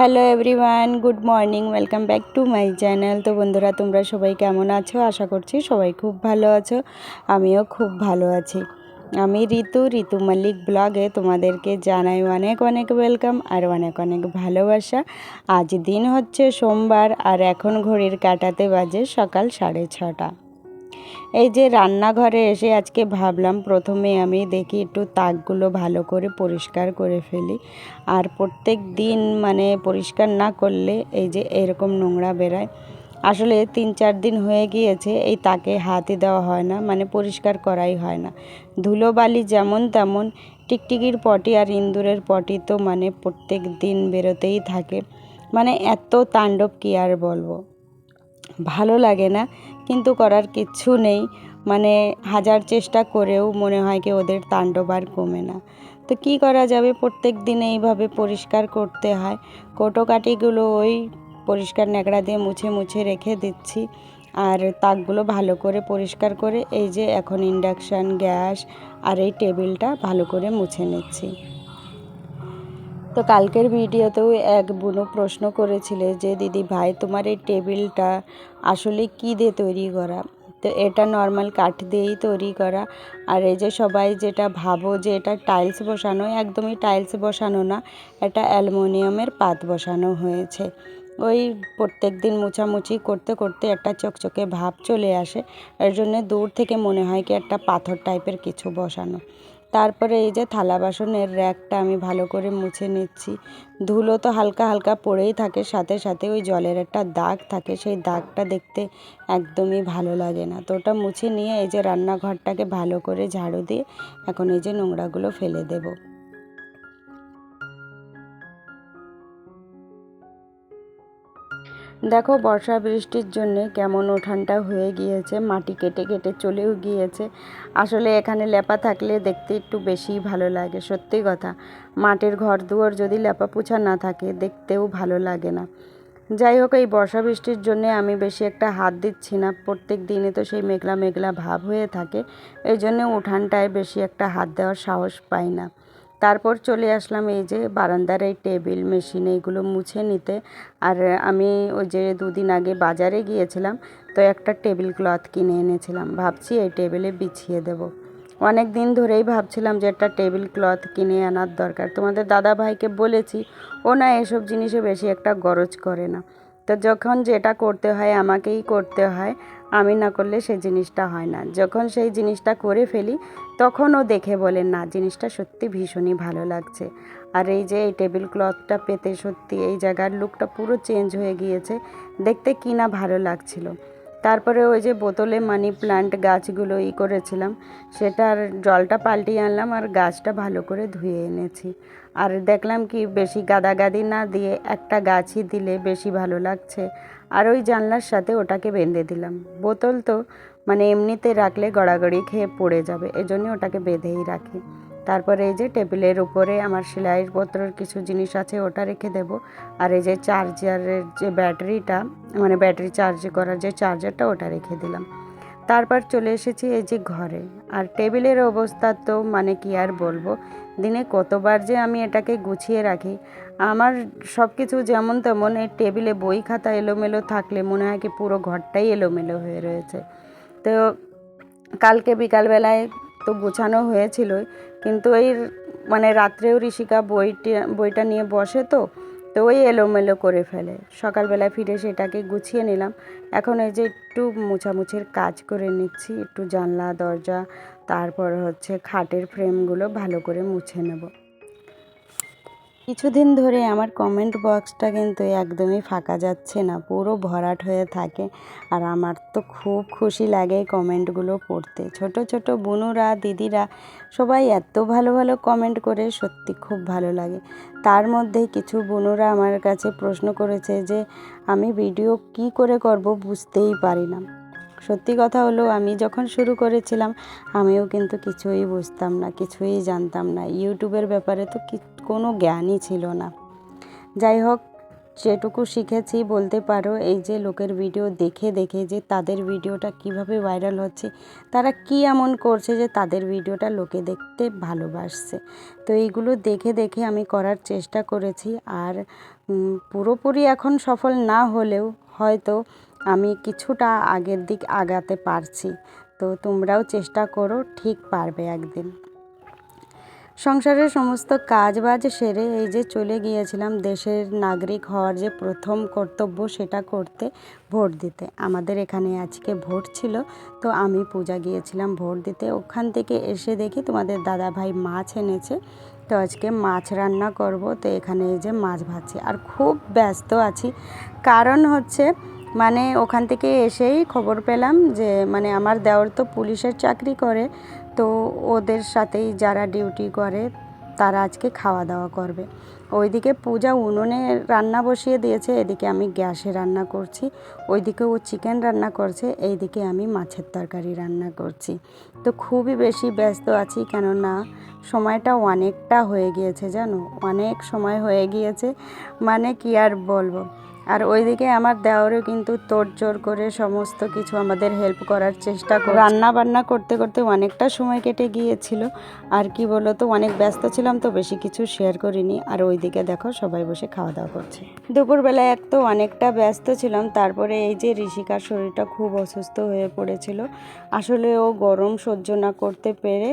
Hello everyone, good morning, welcome back to my channel. তো বন্ধুরা, তোমরা সবাই কেমন আছো? আশা করছি সবাই খুব ভালো আছো, আমিও খুব ভালো আছি। আমি ঋতু ঋতু মল্লিক ব্লগে তোমাদেরকে জানাই অনেক অনেক ওয়েলকাম আর অনেক অনেক ভালোবাসা। আজ দিন হচ্ছে সোমবার আর এখন ঘড়ির কাটাতে বাজে সকাল সাড়ে ছটা। এই যে রান্নাঘরে এসে আজকে ভাবলাম প্রথমে আমি দেখি একটু তাকগুলো ভালো করে পরিষ্কার করে ফেলি। আর প্রত্যেক দিন মানে পরিষ্কার না করলে এই যে এরকম নোংরা বেরায় আসলে তিন চার দিন হয়ে গিয়েছে, এই তাকে হাতই দেওয়া হয় না মানে পরিষ্কার করাই হয় না। ধুলোবালি যেমন তেমন, টিকটিকির পটি আর ইঁদুরের পটি তো মানে প্রত্যেক দিন বেরোতেই থাকে। মানে এত তাণ্ডব কি আর বলব? ভালো লাগে না। কিন্তু করার কিচ্ছু নেই। মানে হাজার চেষ্টা করেও মনে হয় কি ওদের তাণ্ডব আর কমে না। তো কি করা যাবে? প্রত্যেক দিন এইভাবে পরিষ্কার করতে হয়। কোটোকাটিগুলো ওই পরিষ্কার ন্যাকড়া দিয়ে মুছে মুছে রেখে দিচ্ছি। আর তাকগুলো ভালো করে পরিষ্কার করে এই যে এখন ইন্ডাকশান, গ্যাস আর এই টেবিলটা ভালো করে মুছে নিচ্ছি। তো কালকের ভিডিওতেও এক বুনো প্রশ্ন করেছিলে যে, দিদি ভাই, তোমার এই টেবিলটা আসলে কী দিয়ে তৈরি করা? তো এটা নর্মাল কাঠ দিয়েই তৈরি করা। আর এই যে সবাই যেটা ভাবো যে, এটা টাইলস বসানো, একদমই টাইলস বসানো না, এটা অ্যালুমিনিয়ামের পাত বসানো হয়েছে। ওই প্রত্যেক দিন মোছামুছি করতে করতে একটা চকচকে ভাব চলে আসে। এর জন্য দূর থেকে মনে হয় কি একটা পাথর টাইপের কিছু বসানো। তারপরে এই যে থালা বাসনের র্যাকটা আমি ভালো করে মুছে নিচ্ছি। ধুলো তো হালকা হালকা পড়েই থাকে, সাথে সাথে ওই জলের একটা দাগ থাকে, সেই দাগটা দেখতে একদমই ভালো লাগে না। তো ওটা মুছে নিয়ে এই যে রান্নাঘরটাকে ভালো করে ঝাড়ু দিয়ে এখন এই যে নোংরাগুলো ফেলে দেবো। দেখো, বর্ষা বৃষ্টির জন্যে কেমন উঠানটা হয়ে গিয়েছে, মাটি কেটে কেটে চলেও গিয়েছে। আসলে এখানে লেপা থাকলে দেখতে একটু বেশিই ভালো লাগে, সত্যি কথা। মাটির ঘর দুয়ার যদি লেপা পোছা না থাকে, দেখতেও ভালো লাগে না। যাই হোক, এই বর্ষা বৃষ্টির জন্যে আমি বেশি একটা হাত দিচ্ছি না। প্রত্যেক দিনে তো সেই মেঘলা মেঘলা ভাব হয়ে থাকে। এই জন্যে উঠানটায় বেশি একটা হাত দেওয়ার সাহস পাই না। তারপর চলে আসলাম এই যে বারান্দার এই টেবিল, মেশিন এইগুলো মুছে নিতে। আর আমি ওই যে দুদিন আগে বাজারে গিয়েছিলাম, তো একটা টেবিল ক্লথ কিনে এনেছিলাম। ভাবছি এই টেবিলে বিছিয়ে দেবো। অনেক দিন ধরেই ভাবছিলাম যে একটা টেবিল ক্লথ কিনে আনার দরকার। তোমাদের দাদা ভাইকে বলেছি, ও না, এসব জিনিসে বেশি একটা গরজ করে না। তো যখন যেটা করতে হয়, আমাকেই করতে হয়। আমি না করলে সেই জিনিসটা হয় না। যখন সেই জিনিসটা করে ফেলি, তখন ও দেখে বলে, না, জিনিসটা সত্যি ভীষণই ভালো লাগছে। আর এই যে এই টেবিল ক্লথটা পেতে সত্যি এই জায়গার লুকটা পুরো চেঞ্জ হয়ে গিয়েছে, দেখতে কি না ভালো লাগছিল। তারপরে ওই যে বোতলে মানি প্লান্ট গাছগুলো ই করেছিলাম সেটার জলটা পাল্টিয়ে আনলাম আর গাছটা ভালো করে ধুয়ে এনেছি। আর দেখলাম কি বেশি গাদাগাদি না দিয়ে একটা গাছই দিলে বেশি ভালো লাগছে। আর ওই জানলার সাথে ওটাকে বেঁধে দিলাম। বোতল তো মানে এমনিতে রাখলে গড়াগড়ি খেয়ে পড়ে যাবে এজন্য ওটাকে বেঁধেই রাখি। তারপরে এই যে টেবিলের উপরে আমার সেলাইয়ের পত্রর কিছু জিনিস আছে, ওটা রেখে দেব। আর এই যে চার্জারের যে ব্যাটারিটা মানে ব্যাটারি চার্জ করার যে চার্জারটা, ওটা রেখে দিলাম। তারপর চলে এসেছি এই যে ঘরে। আর টেবিলের অবস্থা তো মানে কি আর বলব? দিনে কতবার যে আমি এটাকে গুছিয়ে রাখি। আমার সব কিছু যেমন তেমন এই টেবিলে বই খাতা এলোমেলো থাকলে মনে হয় কি পুরো ঘরটাই এলোমেলো হয়ে রয়েছে। তো কালকে বিকালবেলায় তো গোছানো হয়েছিল কিন্তু ওই মানে রাত্রেও ঋষিকা বইটি, বইটা নিয়ে বসে তো তো ওই এলোমেলো করে ফেলে। সকালবেলায় ফিরে সেটাকে গুছিয়ে নিলাম। এখন এই যে একটু মোছামুছির কাজ করে নিচ্ছি, একটু জানলা, দরজা, তারপর হচ্ছে খাটের ফ্রেমগুলো ভালো করে মুছে নেব। কিছুদিন ধরে আমার কমেন্ট বক্সটা কিন্তু একদমই ফাঁকা যাচ্ছে না, পুরো ভরাট হয়ে থাকে। আর আমার তো খুব খুশি লাগে কমেন্টগুলো পড়তে। ছোট ছোট বোনুরা, দিদিরা সবাই এত ভালো ভালো কমেন্ট করে, সত্যি খুব ভালো লাগে। তার মধ্যে কিছু বোনুরা আমার কাছে প্রশ্ন করেছে যে, আমি ভিডিও কি করে করব বুঝতেই পারি না। সত্যি কথা হলো, আমি যখন শুরু করেছিলাম, আমিও কিন্তু কিছুই বুঝতাম না, কিছুই জানতাম না। ইউটিউবের ব্যাপারে তো কোনো জ্ঞানই ছিল না। যাই হোক, যেটুকু শিখেছি, বলতে পারো, এই যে লোকের ভিডিও দেখে দেখে যে তাদের ভিডিওটা কীভাবে ভাইরাল হচ্ছে, তারা কি এমন করছে যে তাদের ভিডিওটা লোকে দেখতে ভালোবাসছে। তো এইগুলো দেখে দেখে আমি করার চেষ্টা করেছি, আর পুরোপুরি এখন সফল না হলেও হয়তো আমি কিছুটা আগের দিক আগাতে পারছি। তো তোমরাও চেষ্টা করো, ঠিক পারবে একদিন। সংসারের সমস্ত কাজ বাজ সেরে এই যে চলে গিয়েছিলাম দেশের নাগরিক হওয়ার যে প্রথম কর্তব্য সেটা করতে ভোট দিতে। আমাদের এখানে আজকে ভোট ছিল, তো আমি পূজা গিয়েছিলাম ভোট দিতে। ওখান থেকে এসে দেখি তোমাদের দাদা ভাই মাছ এনেছে, তো আজকে মাছ রান্না করব। তো এখানে এই যে মাছ ভাজছি। আর খুব ব্যস্ত আছি। কারণ হচ্ছে মানে ওখান থেকে এসেই খবর পেলাম যে মানে আমার দেওর তো পুলিশের চাকরি করে, তো ওদের সাথেই যারা ডিউটি করে, তারা আজকে খাওয়া দাওয়া করবে। ওইদিকে পূজা উনুনে রান্না বসিয়ে দিয়েছে, এদিকে আমি গ্যাসে রান্না করছি, ওইদিকে ও চিকেন রান্না করছে, এইদিকে আমি মাছের তরকারি রান্না করছি। তো খুবই বেশি ব্যস্ত আছি, কেননা সময়টা অনেকটা হয়ে গিয়েছে জানো, অনেক সময় হয়ে গিয়েছে মানে কি আর বলব? আর ওইদিকে আমার দেওয়ারও কিন্তু তোড়জোড় করে সমস্ত কিছু আমাদের হেল্প করার চেষ্টা করে রান্না বান্না করতে করতে অনেকটা সময় কেটে গিয়েছিল। আর কি বলো তো অনেক ব্যস্ত ছিলাম তো বেশি কিছু শেয়ার করিনি। আর ওইদিকে দেখো সবাই বসে খাওয়া দাওয়া করছে। দুপুরবেলায় এক তো অনেকটা ব্যস্ত ছিলাম, তারপরে এই যে ঋষিকার শরীরটা খুব অসুস্থ হয়ে পড়েছিল। আসলে ও গরম সহ্য না করতে পেরে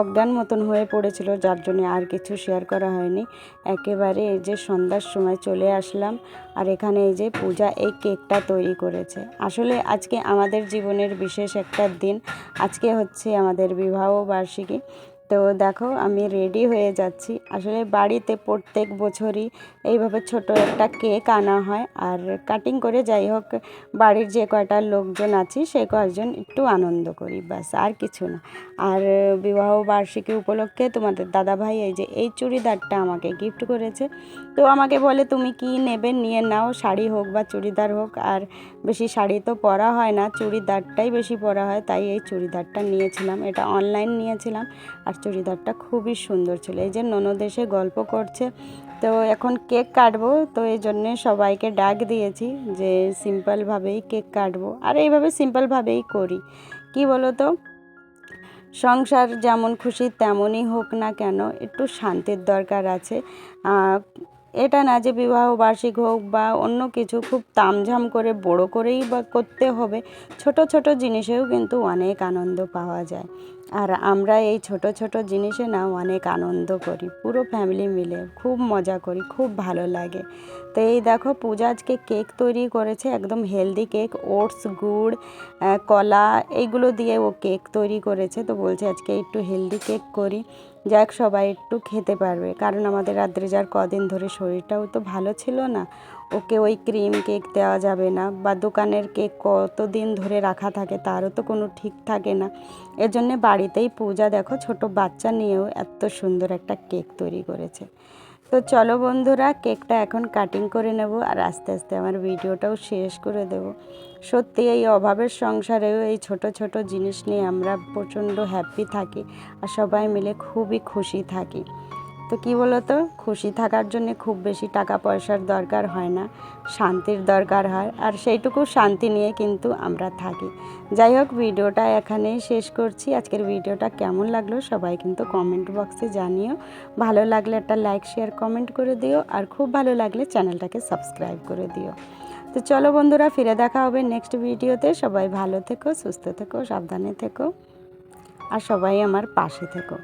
অজ্ঞান মতন হয়ে পড়েছিল, যার জন্য আর কিছু শেয়ার করা হয়নি। একেবারে এই যে সন্ধ্যার সময় চলে আসলাম, আর এখানে এই যে পূজা এই কেকটা তৈরি করেছে। আসলে আজকে আমাদের জীবনের বিশেষ একটা দিন। আজকে হচ্ছে আমাদের বিবাহ বার্ষিকী। তো দেখো, আমি রেডি হয়ে যাচ্ছি। আসলে বাড়িতে প্রত্যেক বছরই এইভাবে ছোট একটা কেক আনা হয়। আর কাটিং করে যাই হোক, বাড়ির যে কয়টা লোকজন আছি, সে কয়েকজন একটু আনন্দ করি, ব্যাস, আর কিছু না। আর বিবাহ বার্ষিকী উপলক্ষে তোমাদের দাদাভাই এই যে, এই চুড়িদারটা আমাকে গিফট করেছে। তো আমাকে বলে, তুমি কি নেবে? নিয়ে নাও, শাড়ি হোক বা চুড়িদার হোক। আর বেশি শাড়ি তো পরা হয় না, চুড়িদারটাই বেশি পরা হয়, তাই এই চুড়িদারটা নিয়েছিলাম। এটা অনলাইন নিয়েছিলাম। আর চুড়িদারটা খুবই সুন্দর ছিল। এই যে ননদ এসে গল্প করছে, তো এখন কেক কাটবো, তো এই জন্যে সবাইকে ডাক দিয়েছি যে সিম্পলভাবেই কেক কাটবো। আর এইভাবে সিম্পলভাবেই করি। কি বলো তো সংসার যেমন খুশি তেমনই হোক না কেন, একটু শান্তির দরকার আছে। এটা না যে বিবাহ বার্ষিক হোক বা অন্য কিছু, খুব তামঝাম করে, বড় করেই বা করতে হবে। ছোট ছোট জিনিসেও কিন্তু অনেক আনন্দ পাওয়া যায়। আর আমরা এই ছোট ছোট জিনিসে না অনেক আনন্দ করি। পুরো ফ্যামিলি মিলে খুব মজা করি, খুব ভালো লাগে। তো এই দেখো, পূজা আজকে কেক তৈরি করেছে, একদম হেলদি কেক ওটস গুড় কলা, এইগুলো দিয়ে ও কেক তৈরি করেছে। তো বলছে আজকে একটু হেলদি কেক করি। যাক, সবাই একটু খেতে পারবে। কারণ আমাদের রাত্রে যার কদিন ধরে শরীরটাও তো ভালো ছিল না। ওকে ওই ক্রিম কেক দেওয়া যাবে না বা দোকানের কেক কতদিন ধরে রাখা থাকে তারও তো কোনো ঠিক থাকে না। এর জন্যে বাড়িতেই পূজা, দেখো, ছোট বাচ্চা নিয়েও এত সুন্দর একটা কেক তৈরি করেছে। তো চলো বন্ধুরা, কেকটা এখন কাটিং করে নেব আর আস্তে আস্তে আমার ভিডিওটাও শেষ করে দেব। সত্যি এই অভাবের সংসারেও এই ছোট ছোট জিনিস নিয়ে আমরা প্রচণ্ড হ্যাপি থাকি আর সবাই মিলে খুবই খুশি থাকি। তো কি বলতো? খুশি থাকার জন্য খুব বেশি টাকা পয়সার দরকার হয় না। শান্তির দরকার হয়। আর সেইটুকু শান্তি নিয়ে কিন্তু আমরা থাকি। যাই হোক, ভিডিওটা এখানেই শেষ করছি। আজকের ভিডিওটা কেমন লাগল সবাই কিন্তু কমেন্ট বক্সে জানিও। ভালো লাগলে একটা লাইক শেয়ার কমেন্ট করে দিও। আর খুব ভালো লাগলে চ্যানেলটাকে সাবস্ক্রাইব করে দিও। তো চলো বন্ধুরা, ফিরে দেখা হবে নেক্সট ভিডিওতে। সবাই ভালো থেকো, সুস্থ থেকো, সাবধানে থেকো। আর সবাই আমার পাশে থেকো।